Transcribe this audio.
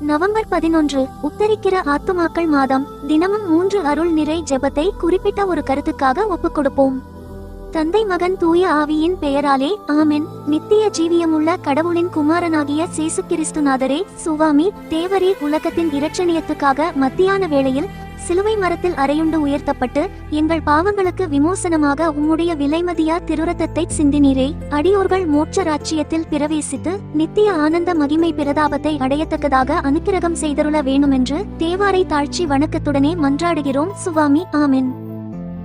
November பதினொன்று உத்தரிக்கிற ஆத்துமாக்கள் மாதம் தினமும் மூன்று அருள் நிறை ஜெபத்தை குறிப்பிட்ட ஒரு கருத்துக்காக ஒப்புக் கொடுப்போம் தந்தை மகன் தூய ஆவியின் பெயராலே ஆமென். நித்திய ஜீவியமுள்ள கடவுளின் குமாரனாகிய சேசு கிறிஸ்துநாதரே சுவாமி தேவரே உலகத்தின் இரட்சணியத்துக்காக மத்தியான வேளையில் சிலுவை மரத்தில் அறையுண்டு உயர்த்தப்பட்டு எங்கள் பாவங்களுக்கு விமோசனமாக உம்முடைய விலைமதியா திருரத்தத்தை சிந்தினீரே. அடியோர்கள் மோட்ச ராச்சியத்தில் பிரவேசித்து நித்திய ஆனந்த மகிமை பிரதாபத்தை அடையத்தக்கதாக அனுக்கிரகம் செய்தருள வேணுமென்று தேவாரை தாழ்ச்சி வணக்கத்துடனே மன்றாடுகிறோம் சுவாமி. ஆமென்.